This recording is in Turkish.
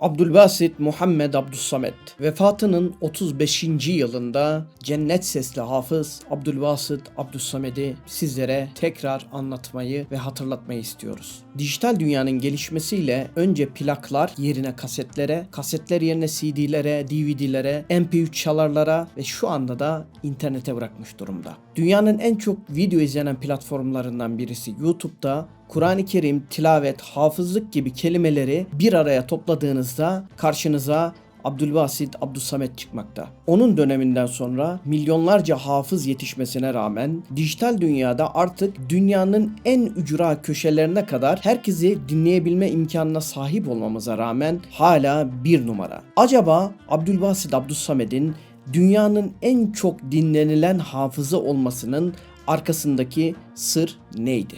Abdülbasit Muhammed Abdüssamet vefatının 35. yılında cennet sesli hafız Abdülbasit Abdüssamet'i sizlere tekrar anlatmayı ve hatırlatmayı istiyoruz. Dijital dünyanın gelişmesiyle önce plaklar yerine kasetlere, kasetler yerine CD'lere, DVD'lere, MP3 çalarlara ve şu anda da internete bırakmış durumda. Dünyanın en çok video izlenen platformlarından birisi YouTube'da Kur'an-ı Kerim, tilavet, hafızlık gibi kelimeleri bir araya topladığınızda karşınıza Abdülbasit Abdüssamet çıkmakta. Onun döneminden sonra milyonlarca hafız yetişmesine rağmen dijital dünyada artık dünyanın en ücra köşelerine kadar herkesi dinleyebilme imkanına sahip olmamıza rağmen hala bir numara. Acaba Abdülbasit Abdüssamet'in dünyanın en çok dinlenilen hafızı olmasının arkasındaki sır neydi?